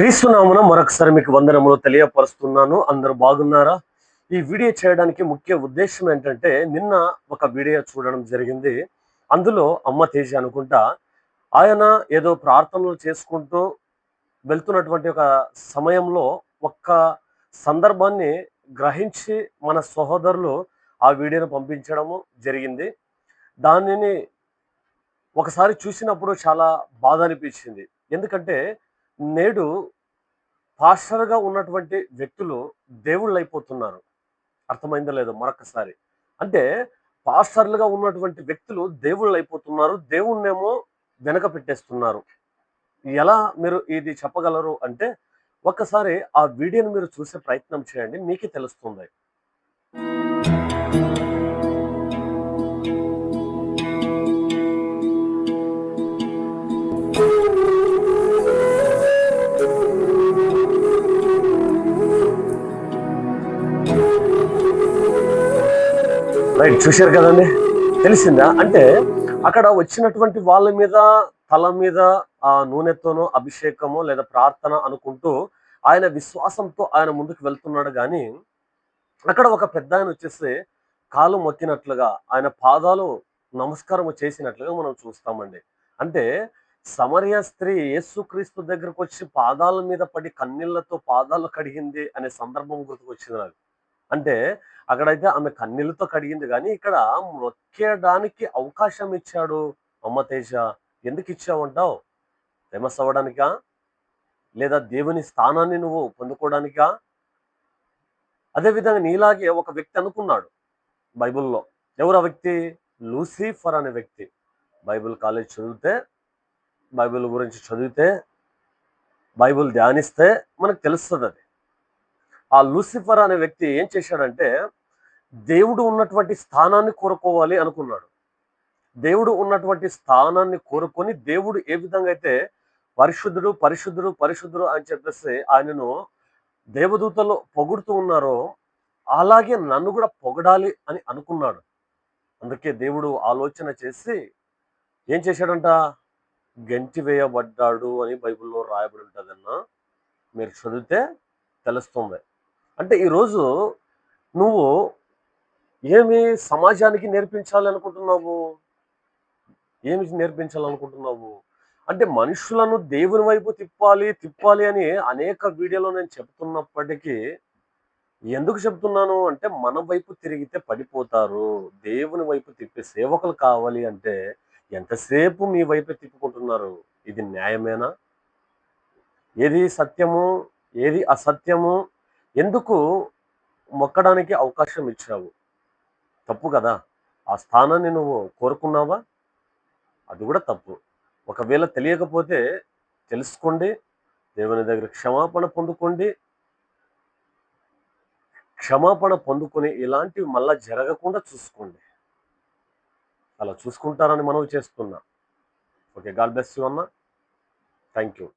క్రీస్తునామన మరొకసారి మీకు వందనములు తెలియపరుస్తున్నాను. అందరూ బాగున్నారా? ఈ వీడియో చేయడానికి ముఖ్య ఉద్దేశం ఏంటంటే నిన్న ఒక వీడియో చూడడం జరిగింది. అందులో అమ్మ తేజ అనుకుంటా ఆయన ఏదో ప్రార్థనలు చేసుకుంటూ వెళ్తున్నటువంటి ఒక సమయంలో ఒక్క సందర్భాన్ని గ్రహించి మన సహోదరులు ఆ వీడియోను పంపించడము జరిగింది. దానిని ఒకసారి చూసినప్పుడు చాలా బాధ అనిపించింది. ఎందుకంటే నేడు పాస్టర్గా ఉన్నటువంటి వ్యక్తులు దేవుళ్ళు అయిపోతున్నారు అర్థమైందో లేదో మరొకసారి అంటే పాస్టర్లుగా ఉన్నటువంటి వ్యక్తులు దేవుళ్ళు అయిపోతున్నారు దేవుణ్ణేమో వెనక పెట్టేస్తున్నారు. ఎలా మీరు ఇది చెప్పగలరు అంటే ఒక్కసారి ఆ వీడియోని మీరు చూసే ప్రయత్నం చేయండి. మీకే తెలుస్తుంది. రైట్ చూశారు కదండి? తెలిసిందా? అంటే అక్కడ వచ్చినటువంటి వాళ్ళ మీద తల మీద ఆ నూనెతోనో అభిషేకమో లేదా ప్రార్థన అనుకుంటూ ఆయన విశ్వాసంతో ఆయన ముందుకు వెళ్తున్నాడు కానీ అక్కడ ఒక పెద్ద ఆయన వచ్చేసి కాలు మొక్కినట్లుగా ఆయన పాదాలు నమస్కారం చేసినట్లుగా మనం చూస్తామండి. అంటే సమరయ స్త్రీ యేసుక్రీస్తు దగ్గరకు వచ్చి పాదాల మీద పడి కన్నీళ్ళతో పాదాలు కడిగింది అనే సందర్భం గుర్తుకొచ్చింది నాకు. అంటే అక్కడైతే ఆమె కన్నీళ్ళతో కడిగింది. కానీ ఇక్కడ మొక్కేయడానికి అవకాశం ఇచ్చాడు అమ్మ తేజ. ఎందుకు ఇచ్చావంటావు? ఫేమస్ అవ్వడానికా? లేదా దేవుని స్థానాన్ని నువ్వు పొందుకోవడానికా? అదేవిధంగా నీలాగే ఒక వ్యక్తి అనుకున్నాడు బైబిల్లో. ఎవరు ఆ వ్యక్తి? లూసిఫర్ అనే వ్యక్తి. బైబిల్ కాలేజ్ చదివితే బైబిల్ గురించి చదివితే బైబిల్ ధ్యానిస్తే మనకు తెలుస్తుంది అది. ఆ లూసిఫర్ అనే వ్యక్తి ఏం చేశాడంటే దేవుడు ఉన్నటువంటి స్థానాన్ని కోరుకోవాలి అనుకున్నాడు. దేవుడు ఉన్నటువంటి స్థానాన్ని కోరుకొని దేవుడు ఏ విధంగా అయితే పరిశుద్ధుడు పరిశుద్ధుడు పరిశుద్ధుడు అని చెప్పేసి ఆయనను దేవదూతలు పొగుడుతూ ఉన్నారో అలాగే నన్ను కూడా పొగడాలి అని అనుకున్నాడు. అందుకే దేవుడు ఆలోచన చేసి ఏం చేశాడంట? గంటి వేయబడ్డాడు అని బైబిల్లో రాయబడి ఉంటుందన్న మీరు చదివితే తెలుస్తుంది. అంటే ఈరోజు నువ్వు ఏమి సమాజానికి నేర్పించాలి అనుకుంటున్నావు ఏమి నేర్పించాలనుకుంటున్నావు? అంటే మనుషులను దేవుని వైపు తిప్పాలి తిప్పాలి అని అనేక వీడియోలో నేను చెప్తున్నప్పటికీ ఎందుకు చెప్తున్నాను? అంటే మన వైపు తిరిగితే పడిపోతారు. దేవుని వైపు తిప్పే సేవకులు కావాలి అంటే ఎంతసేపు మీ వైపే తిప్పుకుంటున్నారు? ఇది న్యాయమేనా? ఏది సత్యము? ఏది అసత్యము? ఎందుకు మొక్కడానికి అవకాశం ఇచ్చావు తప్పు కదా. ఆ స్థానాన్ని నువ్వు కోరుకున్నావా? అది కూడా తప్పు. ఒకవేళ తెలియకపోతే తెలుసుకోండి దేవుని దగ్గర క్షమాపణ పొందుకోండి. క్షమాపణ పొందుకొని ఇలాంటివి మళ్ళా జరగకుండా చూసుకోండి. అలా చూసుకుంటారని మనవి చేస్తున్నా. ఓకే గాడ్ బ్లెస్ యూ అన్న. Thank you